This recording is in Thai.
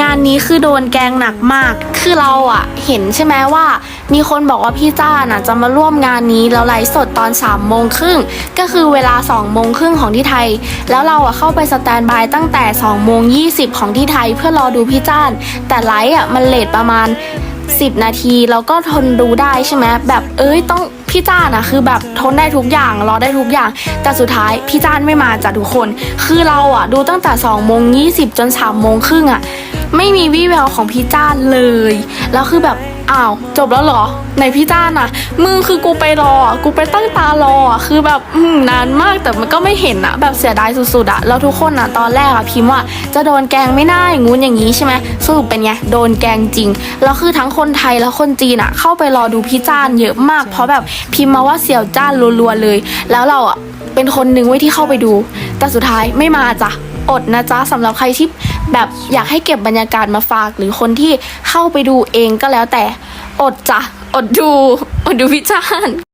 งานนี้คือโดนแกงหนักมาก คือเราอะเห็นใช่ไหมว่า มีคนบอกว่าพี่จ้าน่ะจะมาร่วมงานนี้แล้วไลฟ์สดตอน3ามโมงครึ่งก็คือเวลา2องโมงครึ่งของที่ไทย แล้วเราอะเข้าไปสแตนบายตั้งแต่2องโมงยีของที่ไทยเพื่อรอดูพี่จ้าน แต่ไลฟ์อะมันเลทประมาณ 10 นาทีแล้วก็ทนดูได้ใช่ไหมแบบเอ้ยต้องพี่จ้านอะคือแบบทนได้ทุกอย่างรอได้ทุกอย่าง แต่สุดท้ายพี่จ้านไม่มาจ้ะทุกคน คือเราอะดูตั้งแต่2โมงยีจน3โมงครึ่งอะ ไม่มีวี่แววของพี่จ้าเลย แล้วคือแบบอ้าวจบแล้วเหรอในพี่จ้านอะมึงคือกูไปรอกูไปตั้งตารอคือแบบอืมนานมากแต่มันก็ไม่เห็นอะแบบเสียดายสุดๆอะแล้วทุกคนอะตอนแรกอะพิมพ์ว่าจะโดนแกงไม่ได้งูนอย่างนี้ใช่ไหมสรุปเป็นไงโดนแกงจริงแล้วคือทั้งคนไทยและคนจีนอะเข้าไปรอดูพี่จ้านเยอะมาก เพราะแบบพิมพ์มาว่าเสี่ยวจ้านรัวๆเลย แล้วเราอะเป็นคนหนึ่งไว้ที่เข้าไปดู แต่สุดท้ายไม่มาจ้ะอดนะจ๊ะสำหรับใครที่ แบบอยากให้เก็บบรรยากาศมาฝาก หรือคนที่เข้าไปดูเองก็แล้วแต่อดจ้ะอดดูอดดูพี่จ้าน